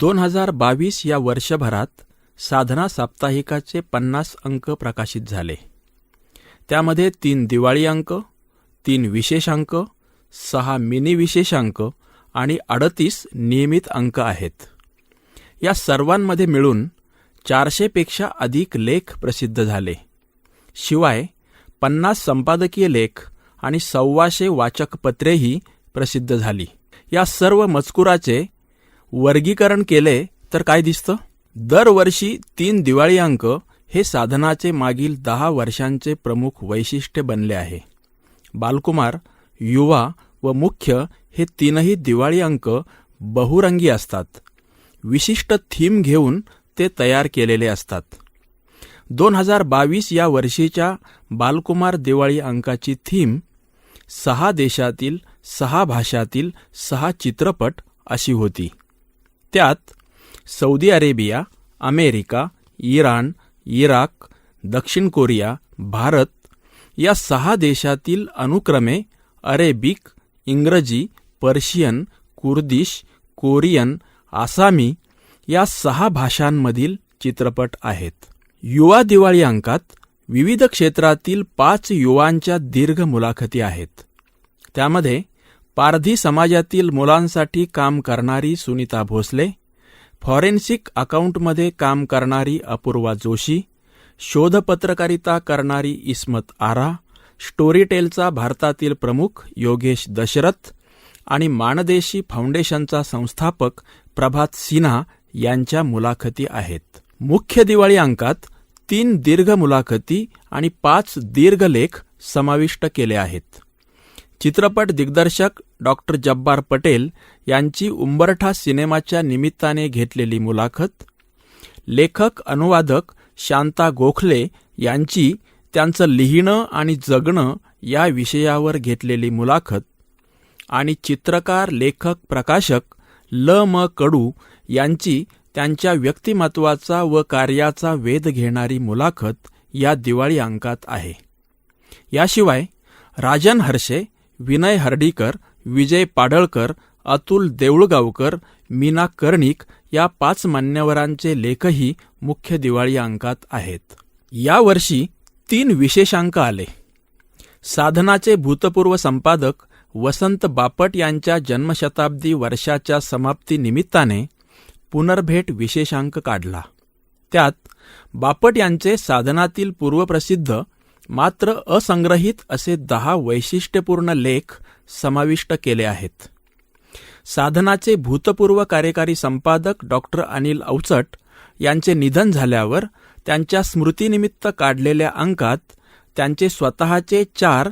दोन हजार बावीस या वर्षभरात साधना साप्ताहिकाचे पन्नास अंक प्रकाशित झाले. त्यामध्ये तीन दिवाळी अंक तीन विशेषांक सहा मिनी विशेषांक आणि अडतीस नियमित अंक आहेत. या सर्वांमध्ये मिळून चारशेपेक्षा अधिक लेख प्रसिद्ध झाले. शिवाय पन्नास संपादकीय लेख आणि सव्वाशे वाचकपत्रेही प्रसिद्ध झाली. या सर्व मजकुराचे वर्गीकरण केले तर काय दिसतं? दरवर्षी तीन दिवाळी अंक हे साधनाचे मागील दहा वर्षांचे प्रमुख वैशिष्ट्य बनले आहे. बालकुमार युवा व मुख्य हे तीनही दिवाळी अंक बहुरंगी असतात. विशिष्ट थीम घेऊन ते तयार केलेले असतात. दोन हजार बावीस या वर्षीच्या बालकुमार दिवाळी अंकाची थीम सहा देशातील सहा भाषातील सहा चित्रपट अशी होती. त्यात Saudi Arabia America Iran Iraq दक्षिण कोरिया भारत या सहा देशातील अनुक्रमे अरेबिक इंग्रजी पर्शियन कुर्दिश कोरियन आसामी या सहा भाषांमधील चित्रपट आहेत. युवा दिवाळी अंकात विविध क्षेत्रातील पाच युवांच्या दीर्घ मुलाखती आहेत. त्यामध्ये पारधी समाजातील मुलांसाठी काम करणारी सुनीता भोसले फॉरेन्सिक अकाउंटमध्ये काम करणारी अपूर्वा जोशी शोधपत्रकारिता करणारी इस्मत आरा स्टोरीटेलचा भारतातील प्रमुख योगेश दशरथ आणि माणदेशी फाउंडेशनचा संस्थापक प्रभात सिन्हा यांच्या मुलाखती आहेत. मुख्य दिवाळी अंकात तीन दीर्घ मुलाखती आणि पाच दीर्घ लेख समाविष्ट केले आहेत. चित्रपट दिग्दर्शक डॉक्टर जब्बार पटेल यांची उंबरठा सिनेमाच्या निमित्ताने घेतलेली मुलाखत लेखक अनुवादक शांता गोखले यांची त्यांचं लिहिणं आणि जगणं या विषयावर घेतलेली मुलाखत आणि चित्रकार लेखक प्रकाशक ल. म. कडू यांची त्यांच्या व्यक्तिमत्वाचा व कार्याचा वेध घेणारी मुलाखत या दिवाळी अंकात आहे. याशिवाय राजन हर्षे विनय हर्डीकर विजय पाडळकर अतुल देऊळगावकर मीना कर्णिक या पाच मान्यवरांचे लेखही मुख्य दिवाळी अंकात आहेत. यावर्षी तीन विशेषांक आले. साधनाचे भूतपूर्व संपादक वसंत बापट यांच्या जन्मशताब्दी वर्षाच्या समाप्तीनिमित्ताने पुनर्भेट विशेषांक काढला. त्यात बापट यांचे साधनातील पूर्वप्रसिद्ध मात्र असंग्रहित असे दहा वैशिष्ट्यपूर्ण लेख समाविष्ट केले आहेत. साधनाचे भूतपूर्व कार्यकारी संपादक डॉक्टर अनिल अवचट यांचे निधन झाल्यावर त्यांच्या स्मृतीनिमित्त काढलेल्या अंकात त्यांचे स्वतःचे चार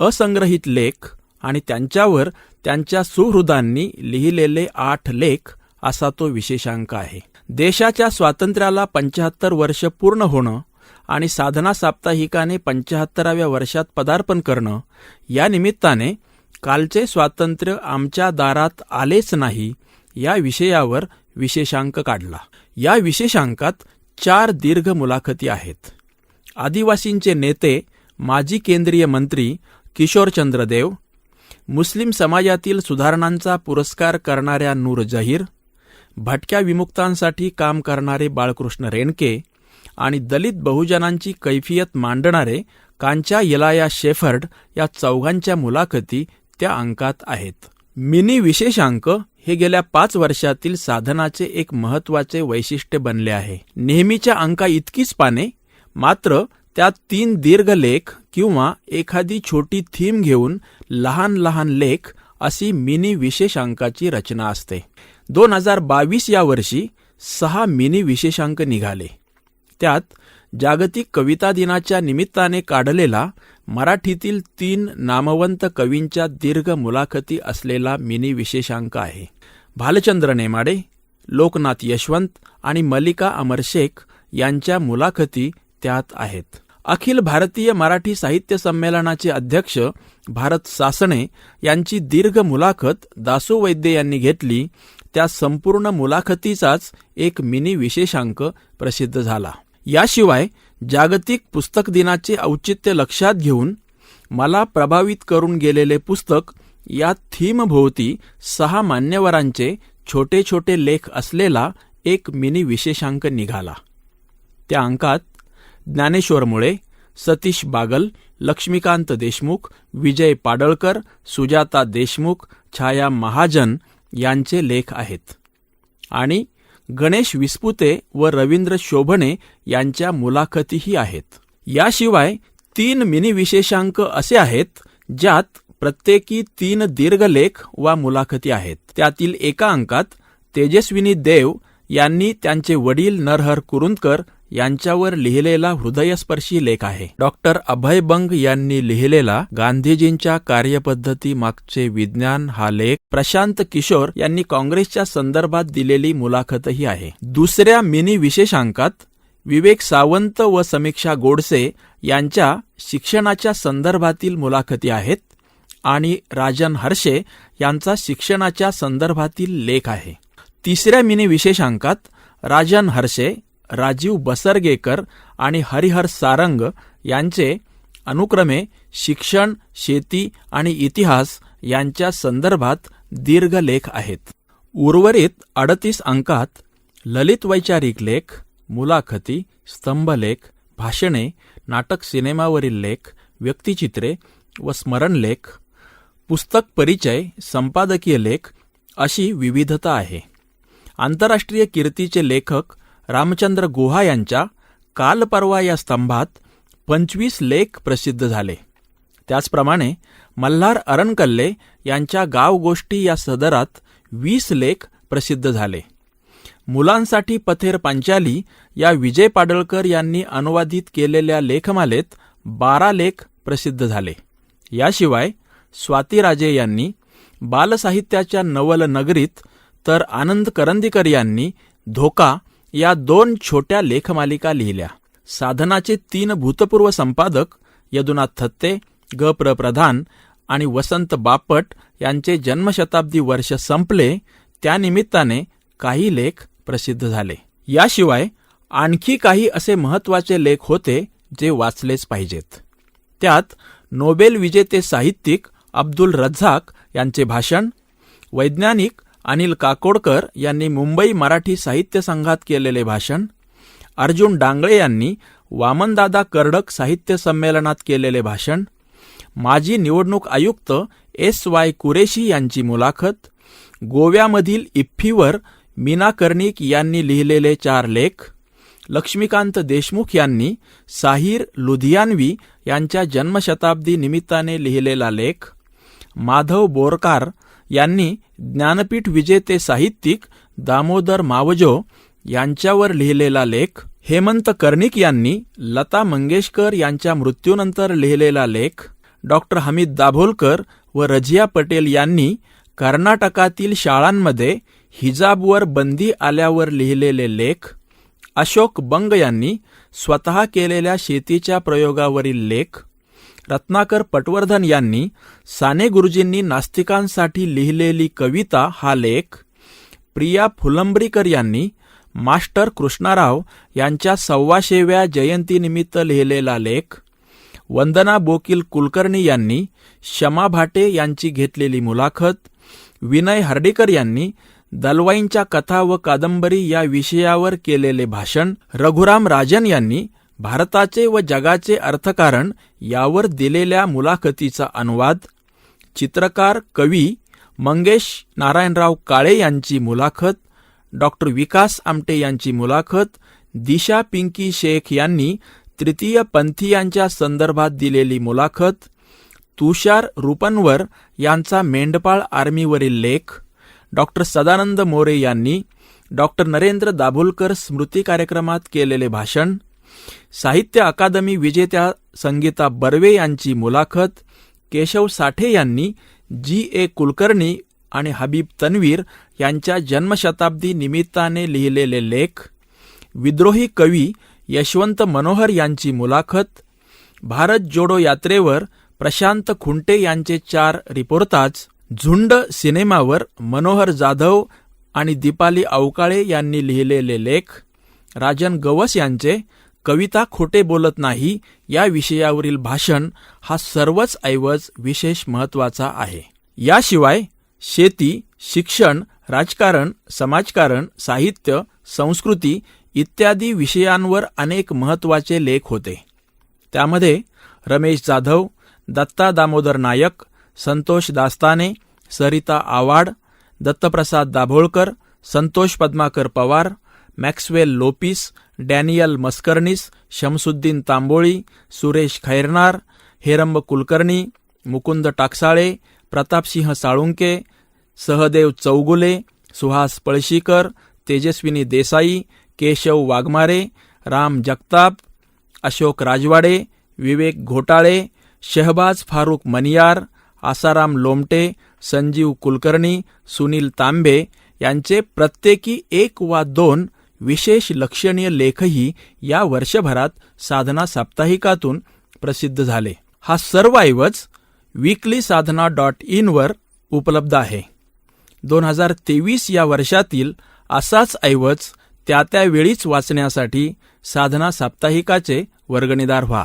असंग्रहित लेख आणि त्यांच्यावर त्यांच्या सुहृदांनी लिहिलेले आठ लेख असा तो विशेषांक आहे. देशाच्या स्वातंत्र्याला पंचाहत्तर वर्ष पूर्ण होणं आणि साधना साप्ताहिकाने पंचाहत्तराव्या वर्षात पदार्पण करणं. या निमित्ताने कालचे स्वातंत्र्य आमच्या दारात आलेच नाही या विषयावर विशेषांक काढला. या विशेषांकात चार दीर्घ मुलाखती आहेत. आदिवासींचे नेते माजी केंद्रीय मंत्री किशोरचंद्र देव मुस्लिम समाजातील सुधारणांचा पुरस्कार करणाऱ्या नूर जहीर भटक्या विमुक्तांसाठी काम करणारे बाळकृष्ण रेणके आणि दलित बहुजनांची कैफियत मांडणारे कांच्या यलाया शेफर्ड या चौघांच्या मुलाखती त्या अंकात आहेत. मिनी विशेषांक हे गेल्या पाच वर्षातील साधनाचे एक महत्त्वाचे वैशिष्ट्य बनले आहे. नेहमीच्या अंका इतकीच पाने मात्र त्यात तीन दीर्घ लेख किंवा एखादी छोटी थीम घेऊन लहान लहान लेख अशी मिनी विशेषांकाची रचना असते. दोन हजार बावीस या वर्षी सहा मिनी विशेषांक निघाले. त्यात जागतिक कविता दिनाच्या निमित्ताने काढलेला मराठीतील तीन नामवंत कवींच्या दीर्घ मुलाखती असलेला मिनी विशेषांक आहे. भालचंद्र नेमाडे लोकनाथ यशवंत आणि मलिका अमर शेख यांच्या मुलाखती त्यात आहेत. अखिल भारतीय मराठी साहित्य संमेलनाचे अध्यक्ष भारत सासणे यांची दीर्घ मुलाखत दासू वैद्य यांनी घेतली. त्या संपूर्ण मुलाखतीचाच एक मिनी विशेषांक प्रसिद्ध झाला. याशिवाय जागतिक पुस्तक दिनाचे औचित्य लक्षात घेऊन मला प्रभावित करून गेलेले पुस्तक या थीमभोवती सहा मान्यवरांचे छोटे छोटे लेख असलेला एक मिनी विशेषांक निघाला. त्या अंकात ज्ञानेश्वर मुळे सतीश बागल लक्ष्मीकांत देशमुख विजय पाडळकर सुजाता देशमुख छाया महाजन यांचे लेख आहेत. आणि गणेश विस्पुते व रवींद्र शोभणे यांच्या मुलाखतीही आहेत. याशिवाय तीन मिनी विशेषांक असे आहेत ज्यात प्रत्येकी तीन दीर्घलेख वा मुलाखती आहेत. त्यातील एका अंकात तेजस्विनी देव यांनी त्यांचे वडील नरहर कुरुंदकर यांच्यावर लिहिलेला हृदयस्पर्शी लेख आहे. डॉक्टर अभय बंग यांनी लिहिलेला गांधीजींच्या कार्यपद्धती मागचे विज्ञान हा लेख प्रशांत किशोर यांनी काँग्रेसच्या संदर्भात दिलेली मुलाखतही आहे. दुसऱ्या मिनी विशेषांकात विवेक सावंत व समीक्षा गोडसे यांच्या शिक्षणाच्या संदर्भातील मुलाखती आहेत आणि राजन हर्षे यांचा शिक्षणाच्या संदर्भातील लेख आहे. तिसऱ्या मिनी विशेषांकात राजन हर्षे राजीव बसरगेकर आणि हरिहर सारंग यांचे अनुक्रमे शिक्षण शेती आणि इतिहास यांच्या संदर्भात दीर्घ लेख आहेत. उर्वरित अडतीस अंकात ललित वैचारिक लेख मुलाखती स्तंभलेख भाषणे नाटक सिनेमावरील लेख व्यक्तिचित्रे व स्मरणलेख पुस्तक परिचय संपादकीय लेख अशी विविधता आहे. आंतरराष्ट्रीय कीर्तीचे लेखक रामचंद्र गुहा यांच्या काल परवा या स्तंभात पंचवीस लेख प्रसिद्ध झाले. त्याचप्रमाणे मल्हार अरणकल्ले यांच्या गाव गोष्टी या सदरात वीस लेख प्रसिद्ध झाले. मुलांसाठी पथेर पांचाली या विजय पाडळकर यांनी अनुवादित केलेल्या लेखमालेत बारा लेख प्रसिद्ध झाले. याशिवाय स्वातीराजे यांनी बालसाहित्याच्या नवल नगरीत तर आनंद करंदीकर यांनी धोका या दोन छोट्या लेखमालिका लिहिल्या. साधनाचे तीन भूतपूर्व संपादक यदुनाथ थत्ते ग. प्र. प्रधान आणि वसंत बापट यांचे जन्मशताब्दी वर्ष संपले त्यानिमित्ताने काही लेख प्रसिद्ध झाले. याशिवाय आणखी काही असे महत्त्वाचे लेख होते जे वाचलेच पाहिजेत. त्यात नोबेल विजेते साहित्यिक अब्दुल रझाक यांचे भाषण वैज्ञानिक अनिल काकोडकर यांनी मुंबई मराठी साहित्य संघात केलेले भाषण अर्जुन डांगळे यांनी वामनदादा कर्डक साहित्य संमेलनात केलेले भाषण माजी निवडणूक आयुक्त एस वाय कुरेशी यांची मुलाखत गोव्यामधील इफ्फीवर मीना कर्णिक यांनी लिहिलेले चार लेख लक्ष्मीकांत देशमुख यांनी साहिर लुधियानवी यांच्या जन्मशताब्दी निमित्ताने लिहिलेला लेख माधव बोरकार यांनी ज्ञानपीठ विजेते साहित्यिक दामोदर मावजो यांच्यावर लिहिलेला लेख हेमंत कर्णिक यांनी लता मंगेशकर यांच्या मृत्यूनंतर लिहिलेला लेख डॉक्टर हमीद दाभोलकर व रजिया पटेल यांनी कर्नाटकातील शाळांमध्ये हिजाबवर बंदी आल्यावर लिहिलेले लेख अशोक बंग यांनी स्वतः केलेल्या शेतीच्या प्रयोगावरील लेख रत्नाकर पटवर्धन यांनी साने गुरुजींनी नास्तिकांसाठी लिहिलेली कविता हा लेख प्रिया फुलंब्रीकर यांनी मास्टर कृष्णाराव यांच्या सव्वाशेव्या जयंतीनिमित्त लिहिलेला लेख वंदना बोकील कुलकर्णी यांनी शमा भाटे यांची घेतलेली मुलाखत विनय हर्डीकर यांनी दलवाईंच्या कथा व कादंबरी या विषयावर केलेले भाषण रघुराम राजन यांनी भारताचे व जगाचे अर्थकारण यावर दिलेल्या मुलाखतीचा अनुवाद चित्रकार कवी मंगेश नारायणराव काळे यांची मुलाखत डॉक्टर विकास आमटे यांची मुलाखत दिशा पिंकी शेख यांनी तृतीय पंथीयांच्या संदर्भात दिलेली मुलाखत तुषार रुपनवर यांचा मेंढपाळ आर्मीवरील लेख डॉक्टर सदानंद मोरे यांनी डॉक्टर नरेंद्र दाभोलकर स्मृती कार्यक्रमात केलेले भाषण साहित्य अकादमी विजेत्या संगीता बर्वे यांची मुलाखत केशव साठे यांनी जी. ए. कुलकर्णी आणि हबीब तन्वीर यांच्या जन्मशताब्दी निमित्ताने लिहिलेले लेख विद्रोही कवी यशवंत मनोहर यांची मुलाखत भारत जोडो यात्रेवर प्रशांत खुंटे यांचे चार रिपोर्ताज झुंड सिनेमावर मनोहर जाधव आणि दीपाली अवकाळे यांनी लिहिलेले लेख राजन गवस यांचे कविता खोटे बोलत नाही या विषयावरील भाषण हा सर्वच ऐवज विशेष महत्त्वाचा आहे. याशिवाय शेती शिक्षण राजकारण समाजकारण साहित्य संस्कृती इत्यादी विषयांवर अनेक महत्त्वाचे लेख होते. त्यामध्ये Ramesh Jadhav Datta Damodar Nayak Santosh Dastane Sarita Awad Dattaprasad Dabholkar Santosh Padmakar Pawar Maxwell Lopes Daniel Mascarenhas Shamsuddin Tamboli Suresh Khairnar Heramb Kulkarni Mukund Taksale Pratapsinh Salunke Sahdev Chougule Suhas Palshikar Tejaswini Desai Keshav Waghmare Ram Jagtap Ashok Rajwade Vivek Ghotale Shahbaz Farukh Maniyar Asaram Lomte Sanjeev Kulkarni Sunil तांबे यांचे प्रत्येकी एक वा दोन विशेष लक्षणीय लेखही या वर्षभरात साधना साप्ताहिकातून प्रसिद्ध झाले. हा सर्व ऐवज वीकली साधना डॉट इनवर उपलब्ध आहे. दोन हजार तेवीस या वर्षातील असाच ऐवज त्या त्या वेळीच वाचण्यासाठी साधना साप्ताहिकाचे वर्गणीदार व्हा.